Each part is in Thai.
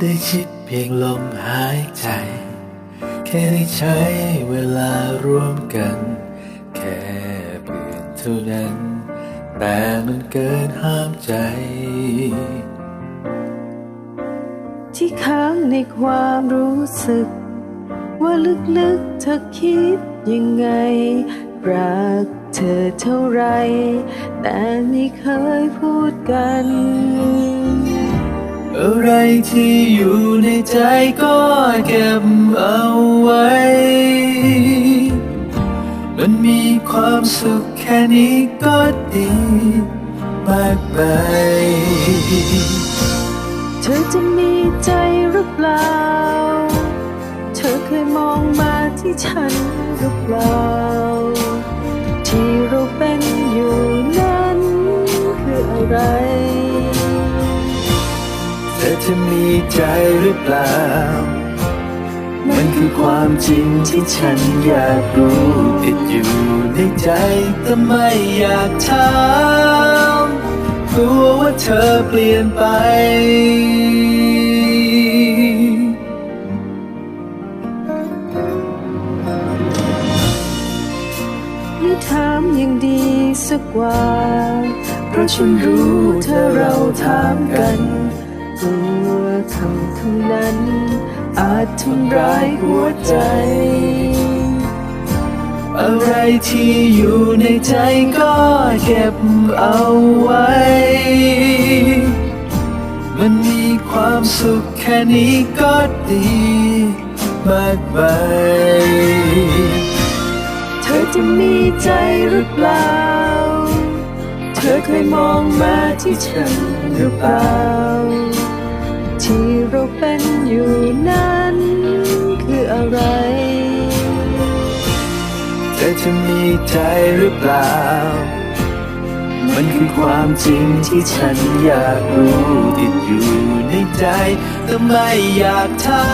ได้คิดเพียงลมหายใจ แค่ได้ใช้เวลาร่วมกัน แค่เปลี่ยนเท่านั้น แต่มันเกินห้ามใจ ที่ค้างในความรู้สึก ว่าลึกๆเธอคิดยังไง รักเธอเท่าไร แต่ไม่เคยพูดกัน อะไรที่อยู่ในใจก็เก็บเอาไว้ มันมีความสุขแค่นี้ก็ดีมากไปเธอจะมีใจหรือเปล่า เธอเคยมองมาที่ฉันหรือเปล่า ธอจะมีใจหรือเปล่า มันคือความจริงที่ฉันอยากรู้ติดอยู่ในใจแต่ไม่อยากถามกลัวว่าเธอเปลี่ยนไปถามยังดีสักกว่า เพราะฉันรู้ถ้าเราถามกัน กลัวคำคำนั้น อาจทำร้ายหัวใจ อะไรที่อยู่ในใจก็เก็บเอาไว้ มันมีความสุขแค่นี้ก็ดีมากไปเธอจะมีใจหรือเปล่า เธอเคยมองมาที่ฉันหรือเปล่า ที่เราเป็นอยู่นั้นคืออะไร เธอจะมีใจหรือเปล่า มันคือความจริงที่ฉันอยากรู้ติดอยู่ในใจแต่ไม่อยากถา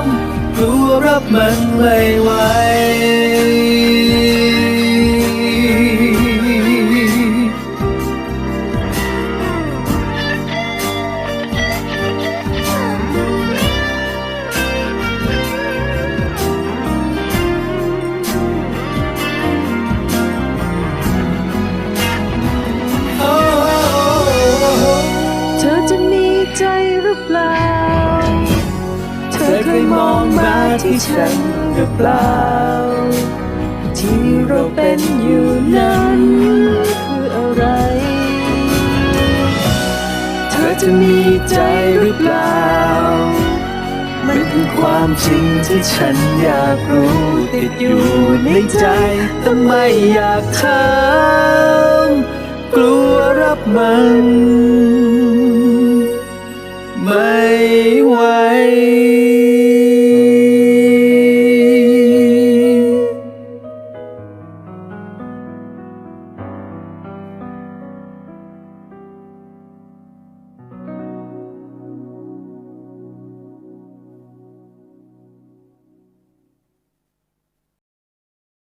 มกลัวรับมันไม่ไหว เธอเคยมองมาที่ฉันหรือเปล่า ที่เราเป็นอยู่นั้นคืออะไร เธอจะมีใจหรือเปล่า มันคือความจริงที่ฉันอยากรู้ติดอยู่ในใจ แต่ไม่อยากถามกลัวรับมัน ไว้